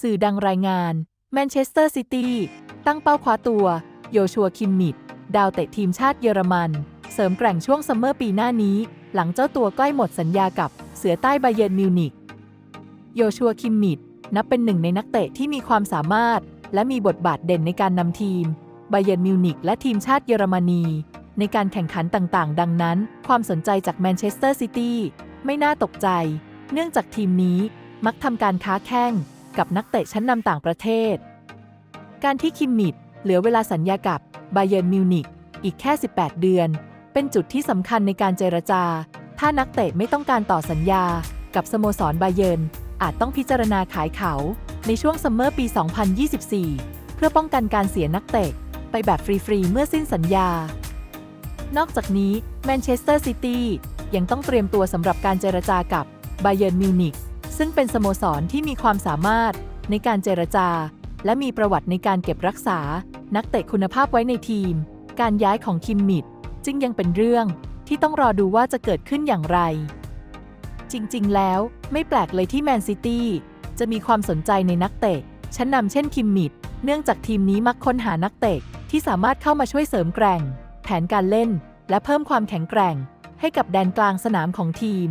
สื่อดังรายงาน แมนเชสเตอร์ซิตี้ตั้งเป้าคว้าตัว โยชัวคิมมิดดาวเตะทีมชาติเยอรมัน เสริมแกร่งช่วงซัมเมอร์ปีหน้านี้ หลังเจ้าตัวใกล้หมดสัญญากับเสือใต้ไบเยนมิวนิกโยชัวคิมมิดนับเป็นหนึ่งในนักเตะที่มีความสามารถ และมีบทบาทเด่นในการนำทีมไบเยนมิวนิกและทีมชาติเยอรมนี ในการแข่งขันต่างๆ ดังนั้น ความสนใจจากแมนเชสเตอร์ซิตี้ไม่น่าตกใจ เนื่องจากทีมนี้มักทำการค้าแข่ง กับนักเตะชั้นนำต่างประเทศ การที่คิมมิดเหลือเวลาสัญญากับไบเยิร์นมิวนิกอีกแค่ 18 เดือน เป็นจุดที่สำคัญในการเจรจา ถ้านักเตะไม่ต้องการต่อสัญญา กับสโมสรไบเยิร์นอาจต้องพิจารณาขายเขา ในช่วงซัมเมอร์ปี 2024 เพื่อป้องกันการเสียนักเตะ ไปแบบฟรีๆ เมื่อสิ้นสัญญา นอกจากนี้แมนเชสเตอร์ซิตี้ยังต้องเตรียมตัวสำหรับการเจรจากับไบเยิร์นมิวนิก ซึ่งเป็นสโมสรที่มีความสามารถในการเจรจา และมีประวัติในการเก็บรักษา นักเตะคุณภาพไว้ในทีม การย้ายของคิมมิดจึงยังเป็นเรื่องที่ต้องรอดูว่าจะเกิดขึ้นอย่างไร จริงๆ แล้วไม่แปลกเลยที่แมนซิตี้จะมีความสนใจในนักเตะชั้นนำเช่นคิมมิดเนื่องจากทีมนี้มักค้นหานักเตะที่สามารถเข้ามาช่วยเสริมแกร่ง แผนการเล่น และเพิ่มความแข็งแกร่ง ให้กับแดนกลางสนามของทีม